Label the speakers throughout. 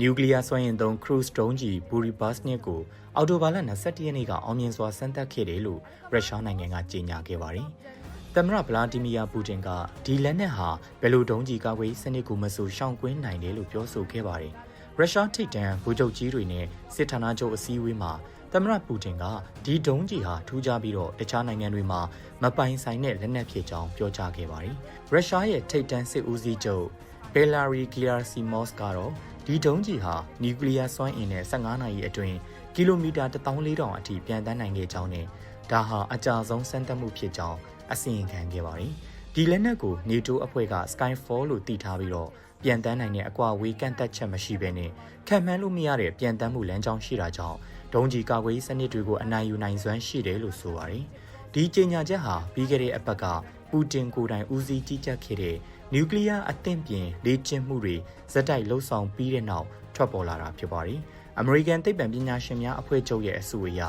Speaker 1: နျူကလ িয়ার စွမ်းအင်သုံး cruise ဒုံးကျည်ဘူရီဘတ်စ်နစ်ကိုအော်တိုဘာလ22ရက်နေ့ကအောင်မြင်စွာစမ်းသပ်ခဲ့တယ်လို့ရုရှားနိုင်ငံကကြေညာခဲ့ပါတယ်။သမ္မတဗလာဒီမီယာပူတင်ကဒီလက်နက်ဟာဘယ်လိုဒုံးကျည်ကာကွယ်စနစ်ကိုမဆိုရှောင်ကွင်းနိုင်တယ်လို့ပြောဆိုခဲ့ပါတယ်။ရုရှားထိပ်တန်းဗိုလ်ချုပ်ကြီးတွေနဲ့စစ်ဌာနချုပ်အစည်းအဝေးမှာသမ္မတပူတင်ကဒီဒုံးကျည်ဟာထူးခြားပြီးတော့တခြားနိုင်ငံတွေမှာမပိုင်ဆိုင်တဲ့လက်နက်ဖြစ်ကြောင်းပြောကြားခဲ့ပါတယ်။ရုရှားရဲ့ထိပ်တန်းစစ်ဦးစီးချုပ်ဘယ်လာရီဂီယာစီမော့စ်ကတော့ ဒီဒုံးကြီးဟာနျူကလ িয়ার စွမ်းအင်နဲ့15နာရီအတွင်းကီလိုမီတာ14000အထိပြန်တန်းနိုင်ခဲ့ကြောင်းနဲ့ဒါဟာအကြဆုံးစမ်းသပ်မှုဖြစ်ကြောင်းအစီရင်ခံခဲ့ပါတယ်။ဒီလက်နက်ကို NATO အဖွဲ့က Skyfall လို့တည်ထားပြီးတော့ပြန်တန်းနိုင်တဲ့အကွာဝေးကန့်သက်ချက်မရှိဘဲနဲ့ခံမှန်းလို့မရတဲ့ပြန်တန်းမှုလမ်းကြောင်းရှိတာကြောင့်ဒုံးကြီးကာကွယ်ရေးစနစ်တွေကိုအနိုင်ယူနိုင်စွမ်းရှိတယ်လို့ဆိုပါတယ်။ဒီကြေညာချက်ဟာပြီးခဲ့တဲ့အပတ်က ပူတင်ကိုယ်တိုင်ဦးစီးကြီးကြပ်ခဲ့တဲ့နျူကလ িয়ার အသင့်ပြင်လေ့ကျင့်မှုတွေဇက်တိုက်လှုပ်ဆောင်ပြီးတဲ့နောက်ထွက်ပေါ်လာတာဖြစ်ပါတယ်။ American သိပ္ပံပညာရှင်များအဖွဲ့ချုပ်ရဲ့အဆိုအရ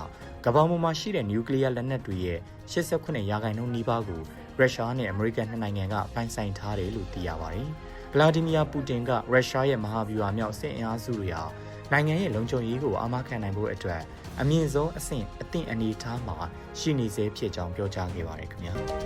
Speaker 1: ကမ္ဘာပေါ်မှာရှိတဲ့နျူကလ িয়ার လက်နက်တွေရဲ့89ရာခိုင်နှုန်းနီးပါးကိုရုရှားနဲ့အမေရိကန်နှစ်နိုင်ငံကပိုင်ဆိုင်ထားတယ်လို့သိရပါတယ်။ဗလာဒီမီယာပူတင်ကရုရှားရဲ့မဟာဗျူဟာမြောက်စစ်အင်အားစုတွေဟာနိုင်ငံရဲ့လုံခြုံရေးကိုအာမခံနိုင်ဖို့အတွက်အမြင့်ဆုံးအဆင့်အသင့်အနေအထားမှာရှိနေစေဖြစ်ကြောင်းပြောကြားခဲ့ပါတယ်ခင်ဗျာ။